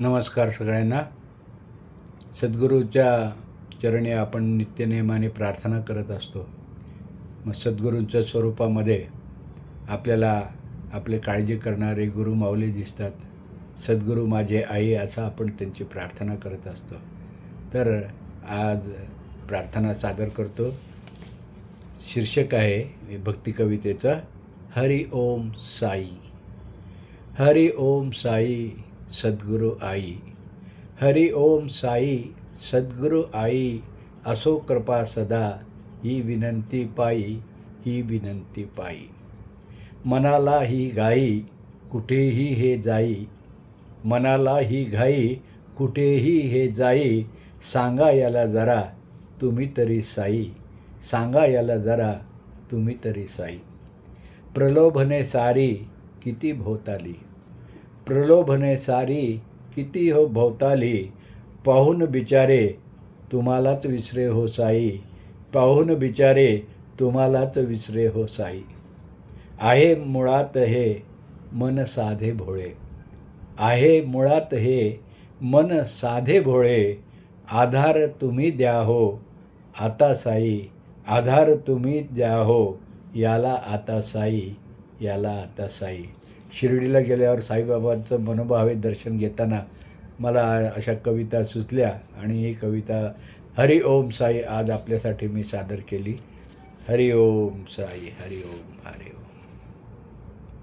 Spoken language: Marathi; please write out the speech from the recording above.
नमस्कार सगळ्यांना. सद्गुरूच्या चरणी आपण नित्यनेमाने प्रार्थना करत असतो. मग सद्गुरूंच्या स्वरूपामध्ये आपल्याला आपले काळजी करणारे गुरु माऊली दिसतात. सद्गुरू माझे आई असं आपण त्यांची प्रार्थना करत असतो. तर आज प्रार्थना सादर करतो. शीर्षक आहे भक्ती कवितेचं हरि ओम साई. हरि ओम साई. सद्गुरू आई. हरि ओम साई सद्गुरू आई असो कृपा सदा ही विनंती पायी ही विनंती पायी मनाला ही घाई कुठेही हे जाई. मनाला ही घाई कुठेही हे जाई. सांगा याला जरा तुम्ही तरी साई. सांगा याला जरा तुम्ही तरी साई. प्रलोभने सारी किती भोवताली प्रलोभने सारी किती हो भोवताली. पाहून बिचारे तुम्हालाच विसरे हो साई. पाहून बिचारे तुम्हालाच विसरे हो साई. आहे मुळात हे मन साधे भोळे. आहे मुळात हे मन साधे भोळे. आधार तुम्ही द्या हो आता साई. आधार तुम्ही द्या हो याला आता साई याला आता साई. शिर्डीला गेल्यावर साईबाबांचं मनोभावे दर्शन घेताना मला अशा कविता सुचल्या आणि ही कविता हरि ओम साई आज आपल्यासाठी मी सादर केली. हरि ओम साई हरि ओम हरि ओम.